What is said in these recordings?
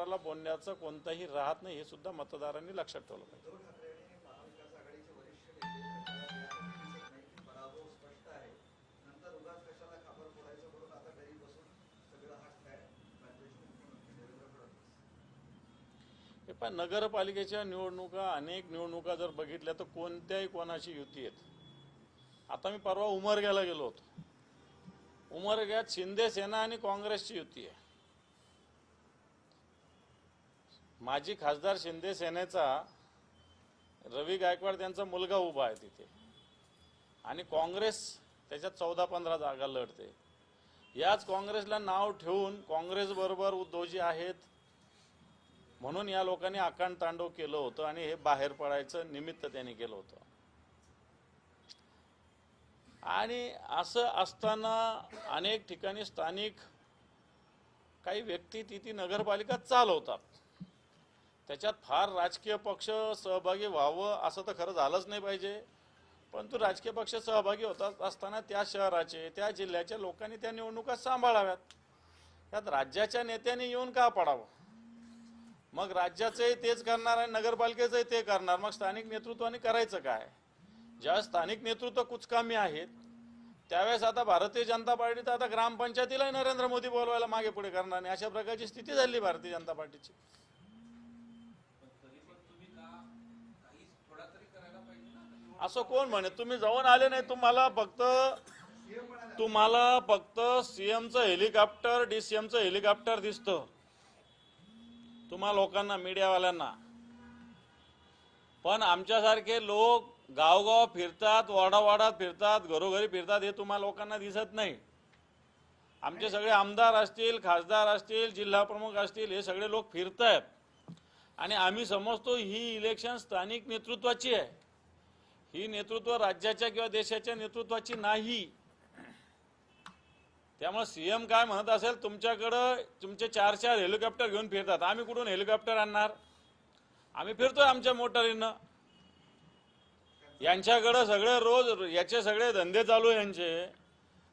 मतदाराला बोलण्याचं कोणताही राहत नाही हे सुद्धा मतदारांनी लक्षात ठेवलं पाहिजे. हे पण नगरपालिकेच्या निवडणुका अनेक निवडणुका जर बघितल्या तर कोणत्याही कोणाची युती आहेत? आता मी परवा उमरग्याला गेलो होतो. उमरग्यात शिंदे सेना आणि काँग्रेसची युती आहे. माजी खासदार शिंदे सेनेचा रवी गायकवाड त्यांचा मुलगा उभा आहे तिथे. आणि काँग्रेस त्याच्यात चौदा पंधरा जागा लढते. याच काँग्रेसला नाव ठेवून काँग्रेसबरोबर उद्योजी आहेत म्हणून या लोकांनी आकांड तांडव केलं होतं आणि हे बाहेर पडायचं निमित्त त्यांनी केलं होतं. आणि असं असताना अनेक ठिकाणी स्थानिक काही व्यक्ती तिथे नगरपालिका चालवतात. त्याच्यात फार राजकीय पक्ष सहभागी व्हावं असं तर खरं झालंच नाही पाहिजे. परंतु राजकीय पक्ष सहभागी होतात असताना त्या शहराचे त्या जिल्ह्याच्या लोकांनी त्या निवडणुका सांभाळाव्यात. त्यात राज्याच्या नेत्यांनी येऊन का पडावं? मग राज्याचंही तेच करणार आणि नगरपालिकेचंही ते करणार. मग स्थानिक नेतृत्वाने करायचं काय? ज्या स्थानिक नेतृत्व कुचकामी आहेत त्यावेळेस आता भारतीय जनता पार्टी तर आता ग्रामपंचायतीलाही नरेंद्र मोदी बोलवायला मागे पुढे करणार नाही. अशा प्रकारची स्थिती झाली भारतीय जनता पार्टीची. असं कोण म्हणे? तुम्ही जाऊन आले नाही तुम्हाला फक्त तुम्हाला फक्त सीएमचं हेलिकॉप्टर डीसीएमचं हेलिकॉप्टर दिसतं. तुम्हा लोकांना मीडियावाल्यांना. पण आमच्यासारखे लोक गावगाव फिरतात वाडावाडात फिरतात घरोघरी फिरतात हे तुम्हा लोकांना दिसत नाही. आमचे सगळे आमदार असतील खासदार असतील जिल्हा प्रमुख असतील हे सगळे लोक फिरत आहेत आणि आम्ही समजतो ही इलेक्शन स्थानिक नेतृत्वाची आहे. ही नेतृत्व राज्याच्या किंवा देशाच्या नेतृत्वाची नाही. त्यामुळे सीएम काय म्हणत असेल तुमच्याकडं तुमचे चार चार हेलिकॉप्टर घेऊन फिरतात. आम्ही कुठून हेलिकॉप्टर आणणार? आम्ही फिरतोय आमच्या मोटारीनं. यांच्याकडं सगळे रोज याचे सगळे धंदे चालू आहे यांचे.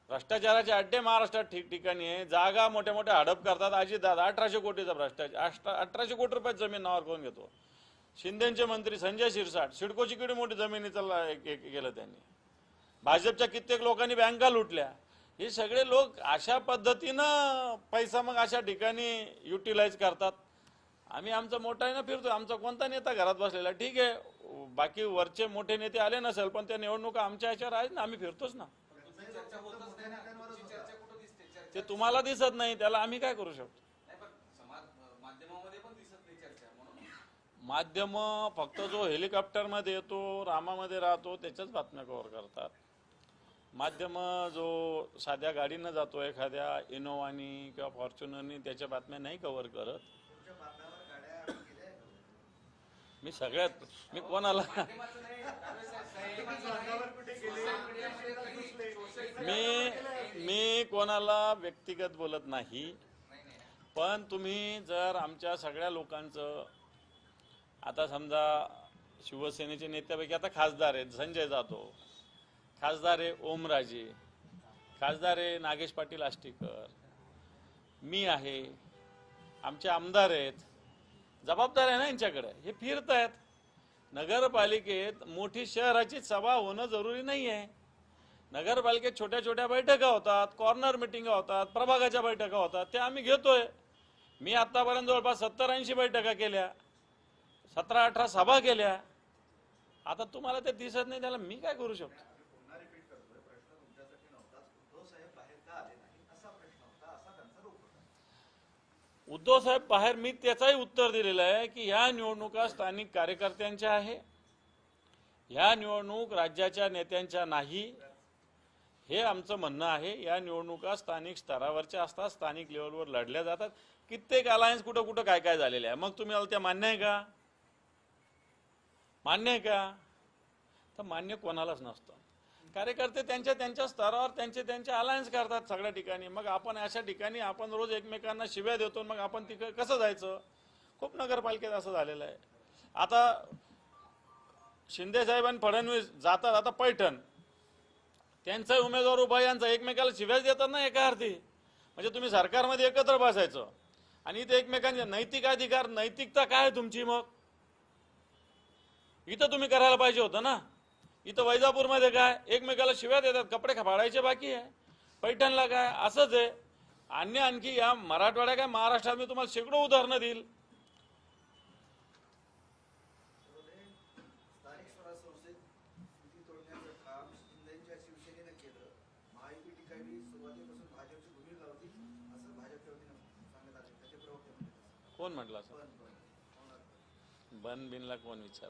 भ्रष्टाचाराचे अड्डे महाराष्ट्रात ठिकठिकाणी आहे. जागा मोठ्या मोठ्या हडप करतात. अजित अठराशे कोटीचा भ्रष्टाचार अठराशे कोटी रुपयात जमीन नावावर करून घेतो? शिंदेचे मंत्री संजय शिरसाट सिडकोची किती मोठी जमिनीचा हे- हे केलं त्यांनी. भाजपच्या कित्येक लोकांनी बँका लुटल्या. हे सगळे लोक अशा पद्धतीनं पैसा मग अशा ठिकाणी युटिलाइज करतात. आम्ही आमचा मोठा फिरतो आमचा कोणता नेता घरात बसलेला? ठीक आहे. बाकी वरचे मोठे नेते आले नसेल पण त्या निवडणुका आमच्या ह्याच्यावर आहेत ना. आम्ही फिरतोच ना. ते तुम्हाला दिसत नाही. त्याला आम्ही काय करू शकतो नाही पण समाज माध्यमामध्ये पण दिसत नाही चर्चा म्हणून माध्यम फक्त जो हेलिकॉप्टरमध्ये येतो रामामध्ये राहतो त्याच्याच बातम्या कव्हर करतात. माध्यम जो साध्या गाडीनं जातो एखाद्या इनोवानी किंवा फॉर्च्युनरनी त्याच्या बातम्या नाही कव्हर करत. मी सगळ्यात मी कोणाला मी मी कोणाला व्यक्तिगत बोलत नाही. पण तुम्ही जर आमच्या सगळ्या लोकांचं आता समजा शिवसेनेचे नेत्यापैकी आता खासदार आहेत संजय जाधव. खासदार आहे ओमराजे. खासदार आहे नागेश पाटील आष्टीकर. मी आहे. आमचे आमदार आहेत. जबाबदार आहे ना यांच्याकडे? हे फिरत आहेत नगरपालिकेत मोठी शहराची सभा होणं जरुरी नाही आहे नगरपालिकेत छोट्या छोट्या बैठका होतात कॉर्नर मिटिंगा होतात प्रभागाच्या बैठका होतात त्या आम्ही घेतोय. मी आतापर्यंत जवळपास सत्तर ऐंशी बैठका केल्या. सतरा अठरा सभा केल्या. आता तुम्हाला ते दिसत नाही त्याला मी काय करू शकतो? उद्धव साहेब बाहेर मी त्याचाही उत्तर दिलेलं आहे की ह्या निवडणुका स्थानिक कार्यकर्त्यांच्या आहे. ह्या निवडणूक राज्याच्या नेत्यांच्या नाही. हे आमचं म्हणणं आहे या निवडणुका स्थानिक स्तरावरच्या असतात स्थानिक लेवलवर लढल्या जातात. कित्येक अलायन्स कुठं कुठं काय काय झालेले आहे. मग तुम्ही मला त्या मान्य आहे का? मान्य आहे का? तर मान्य कोणालाच नसतं. कार्यकर्ते त्यांच्या त्यांच्या स्तरावर त्यांचे त्यांचे अलायन्स करतात सगळ्या ठिकाणी. मग आपण अशा ठिकाणी आपण रोज एकमेकांना शिव्या देतो मग आपण तिकडे कसं जायचं? खूप नगरपालिकेत असं झालेलं आहे. आता शिंदे साहेब आणि फडणवीस जातात आता पैठण. त्यांचा उमेदवार उभा यांचा एकमेकाला शिव्याच देतात ना एका अर्थी. म्हणजे तुम्ही सरकारमध्ये एकत्र बसायचं. आणि इथे एकमेकांचे नैतिक अधिकार नैतिकता काय आहे तुमची मग? इथं तुम्ही करायला पाहिजे होतं ना? इथं वैजापूरमध्ये काय एकमेकाला शिव्या देतात कपडे फाडायचे बाकी आहे. पैठणला काय असंच आहे. अन्य आणखी या मराठवाड्या काय महाराष्ट्रात मी तुम्हाला शेकडो उदाहरणं देईल. कोण म्हटलं असं? बन बिनला कोण विचार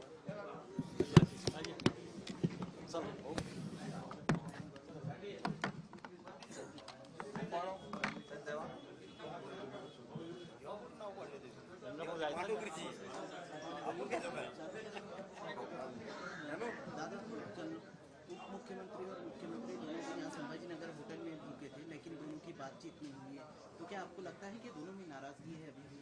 और मुख्यमंत्री दोनों को यहाँ संभाजीनगर होटल में रुके थे लेकिन दोनों की बातचीत नहीं हुई है। तो क्या आपको लगता है कि दोनों में नाराजगी है अभी भी?